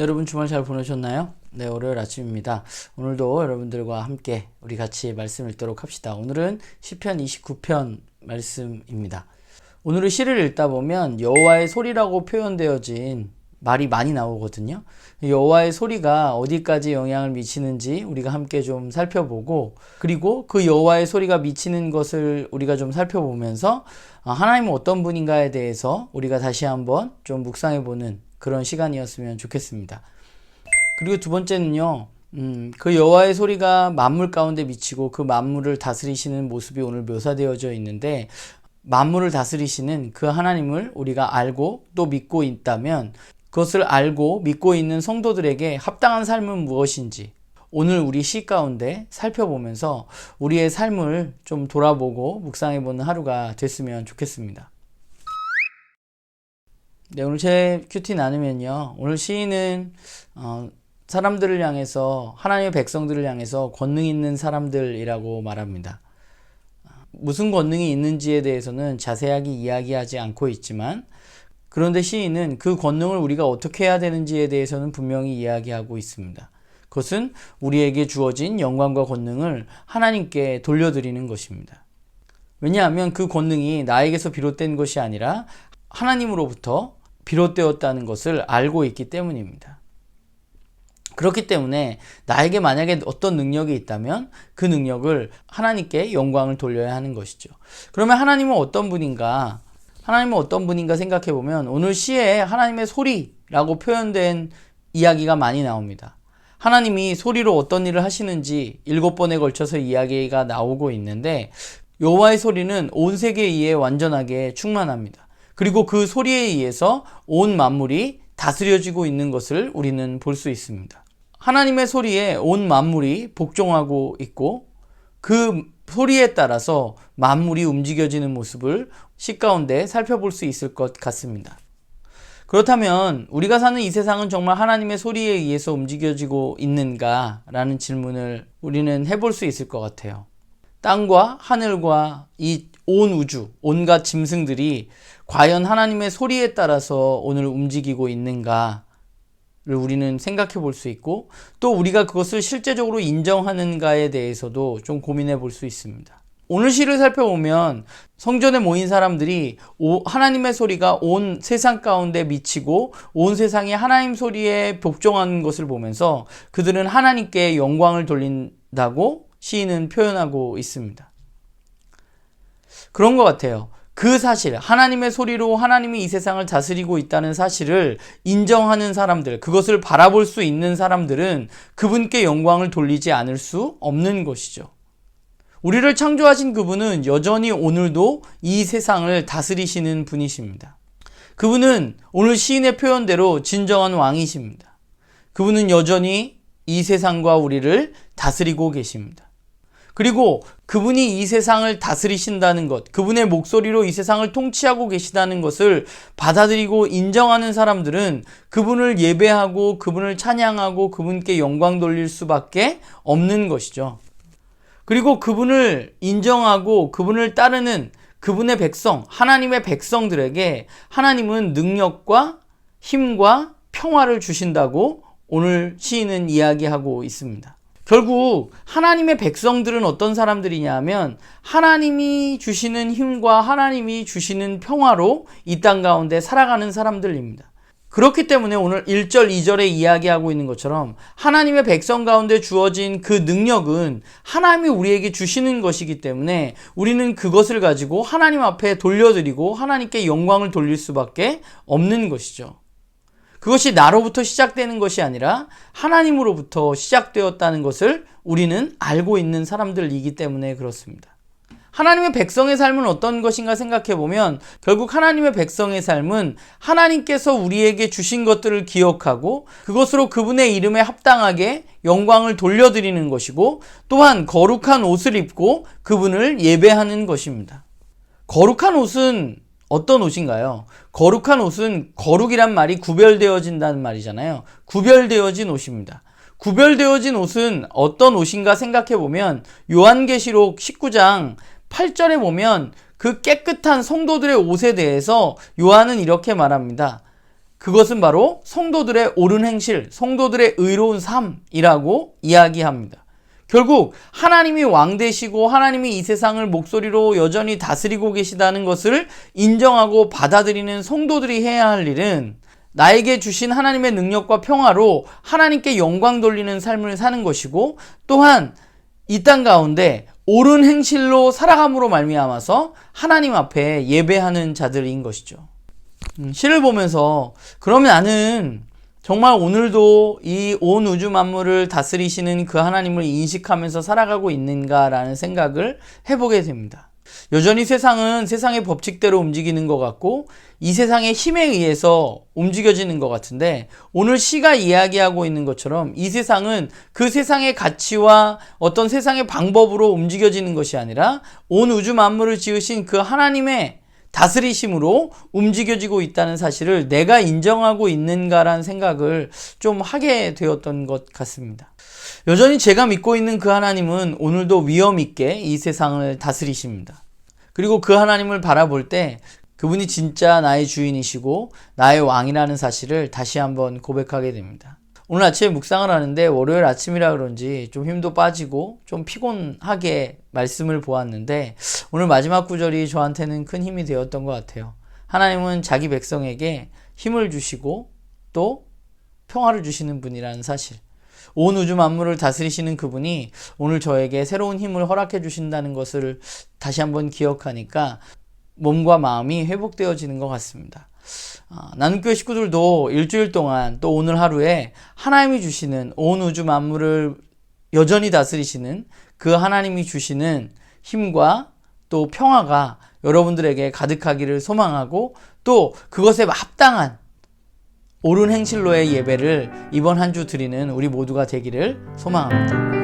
네, 여러분 주말 잘 보내셨나요? 네, 월요일 아침입니다. 오늘도 여러분들과 함께 우리 같이 말씀 읽도록 합시다. 오늘은 시편 29편 말씀입니다. 오늘은 시를 읽다 보면 여호와의 소리라고 표현되어진 말이 많이 나오거든요. 여호와의 소리가 어디까지 영향을 미치는지 우리가 함께 좀 살펴보고 그리고 그 여호와의 소리가 미치는 것을 우리가 좀 살펴보면서 아, 하나님은 어떤 분인가에 대해서 우리가 다시 한번 좀 묵상해 보는 그런 시간이었으면 좋겠습니다. 그리고 두 번째는요. 음, 그 여호와의 소리가 만물 가운데 미치고 그 만물을 다스리시는 모습이 오늘 묘사되어져 있는데 만물을 다스리시는 그 하나님을 우리가 알고 또 믿고 있다면 그것을 알고 믿고 있는 성도들에게 합당한 삶은 무엇인지 오늘 우리 시 가운데 살펴보면서 우리의 삶을 좀 돌아보고 묵상해보는 하루가 됐으면 좋겠습니다. 네, 오늘 제 큐티 나누면요. 오늘 시인은 어, 사람들을 향해서 하나님의 백성들을 향해서 권능 있는 사람들이라고 말합니다. 무슨 권능이 있는지에 대해서는 자세하게 이야기하지 않고 있지만 그런데 시인은 그 권능을 우리가 어떻게 해야 되는지에 대해서는 분명히 이야기하고 있습니다. 그것은 우리에게 주어진 영광과 권능을 하나님께 돌려드리는 것입니다. 왜냐하면 그 권능이 나에게서 비롯된 것이 아니라 하나님으로부터 비롯되었다는 것을 알고 있기 때문입니다. 그렇기 때문에 나에게 만약에 어떤 능력이 있다면 그 능력을 하나님께 영광을 돌려야 하는 것이죠. 그러면 하나님은 어떤 분인가? 하나님은 어떤 분인가 생각해 보면 오늘 시에 하나님의 소리라고 표현된 이야기가 많이 나옵니다. 하나님이 소리로 어떤 일을 하시는지 일곱 번에 걸쳐서 이야기가 나오고 있는데 여호와의 소리는 온 세계에 의해 완전하게 충만합니다. 그리고 그 소리에 의해서 온 만물이 다스려지고 있는 것을 우리는 볼 수 있습니다. 하나님의 소리에 온 만물이 복종하고 있고 그 소리에 따라서 만물이 움직여지는 모습을 시 가운데 살펴볼 수 있을 것 같습니다. 그렇다면 우리가 사는 이 세상은 정말 하나님의 소리에 의해서 움직여지고 있는가라는 질문을 우리는 해볼 수 있을 것 같아요. 땅과 하늘과 이 온 우주, 온갖 짐승들이 과연 하나님의 소리에 따라서 오늘 움직이고 있는가 우리는 생각해 볼 수 있고 또 우리가 그것을 실제적으로 인정하는가에 대해서도 좀 고민해 볼 수 있습니다. 오늘 시를 살펴보면 성전에 모인 사람들이 하나님의 소리가 온 세상 가운데 미치고 온 세상이 하나님 소리에 복종하는 것을 보면서 그들은 하나님께 영광을 돌린다고 시인은 표현하고 있습니다. 그런 것 같아요. 그 사실, 하나님의 소리로 하나님이 이 세상을 다스리고 있다는 사실을 인정하는 사람들, 그것을 바라볼 수 있는 사람들은 그분께 영광을 돌리지 않을 수 없는 것이죠. 우리를 창조하신 그분은 여전히 오늘도 이 세상을 다스리시는 분이십니다. 그분은 오늘 시인의 표현대로 진정한 왕이십니다. 그분은 여전히 이 세상과 우리를 다스리고 계십니다. 그리고 그분이 이 세상을 다스리신다는 것, 그분의 목소리로 이 세상을 통치하고 계시다는 것을 받아들이고 인정하는 사람들은 그분을 예배하고 그분을 찬양하고 그분께 영광 돌릴 수밖에 없는 것이죠. 그리고 그분을 인정하고 그분을 따르는 그분의 백성, 하나님의 백성들에게 하나님은 능력과 힘과 평화를 주신다고 오늘 시인은 이야기하고 있습니다. 결국 하나님의 백성들은 어떤 사람들이냐 하면 하나님이 주시는 힘과 하나님이 주시는 평화로 이 땅 가운데 살아가는 사람들입니다. 그렇기 때문에 오늘 1절, 2절에 이야기하고 있는 것처럼 하나님의 백성 가운데 주어진 그 능력은 하나님이 우리에게 주시는 것이기 때문에 우리는 그것을 가지고 하나님 앞에 돌려드리고 하나님께 영광을 돌릴 수밖에 없는 것이죠. 그것이 나로부터 시작되는 것이 아니라 하나님으로부터 시작되었다는 것을 우리는 알고 있는 사람들이기 때문에 그렇습니다. 하나님의 백성의 삶은 어떤 것인가 생각해 보면 결국 하나님의 백성의 삶은 하나님께서 우리에게 주신 것들을 기억하고 그것으로 그분의 이름에 합당하게 영광을 돌려드리는 것이고 또한 거룩한 옷을 입고 그분을 예배하는 것입니다. 거룩한 옷은 어떤 옷인가요? 거룩한 옷은 거룩이란 말이 구별되어진다는 말이잖아요. 구별되어진 옷입니다. 구별되어진 옷은 어떤 옷인가 생각해 보면 요한계시록 19장 8절에 보면 그 깨끗한 성도들의 옷에 대해서 요한은 이렇게 말합니다. 그것은 바로 성도들의 옳은 행실, 성도들의 의로운 삶이라고 이야기합니다. 결국 하나님이 왕 되시고 하나님이 이 세상을 목소리로 여전히 다스리고 계시다는 것을 인정하고 받아들이는 성도들이 해야 할 일은 나에게 주신 하나님의 능력과 평화로 하나님께 영광 돌리는 삶을 사는 것이고 또한 이 땅 가운데 옳은 행실로 살아감으로 말미암아서 하나님 앞에 예배하는 자들인 것이죠. 음, 시를 보면서 그러면 나는 정말 오늘도 이 온 우주 만물을 다스리시는 그 하나님을 인식하면서 살아가고 있는가라는 생각을 해보게 됩니다. 여전히 세상은 세상의 법칙대로 움직이는 것 같고 이 세상의 힘에 의해서 움직여지는 것 같은데 오늘 시가 이야기하고 있는 것처럼 이 세상은 그 세상의 가치와 어떤 세상의 방법으로 움직여지는 것이 아니라 온 우주 만물을 지으신 그 하나님의 다스리심으로 움직여지고 있다는 사실을 내가 인정하고 있는가라는 생각을 좀 하게 되었던 것 같습니다. 여전히 제가 믿고 있는 그 하나님은 오늘도 위험 있게 이 세상을 다스리십니다. 그리고 그 하나님을 바라볼 때 그분이 진짜 나의 주인이시고 나의 왕이라는 사실을 다시 한번 고백하게 됩니다. 오늘 아침에 묵상을 하는데 월요일 아침이라 그런지 좀 힘도 빠지고 좀 피곤하게 말씀을 보았는데 오늘 마지막 구절이 저한테는 큰 힘이 되었던 것 같아요. 하나님은 자기 백성에게 힘을 주시고 또 평화를 주시는 분이라는 사실. 온 우주 만물을 다스리시는 그분이 오늘 저에게 새로운 힘을 허락해 주신다는 것을 다시 한번 기억하니까 몸과 마음이 회복되어지는 것 같습니다. 아, 나눔교회 식구들도 일주일 동안 또 오늘 하루에 하나님이 주시는 온 우주 만물을 여전히 다스리시는 그 하나님이 주시는 힘과 또 평화가 여러분들에게 가득하기를 소망하고 또 그것에 합당한 옳은 행실로의 예배를 이번 한 주 드리는 우리 모두가 되기를 소망합니다.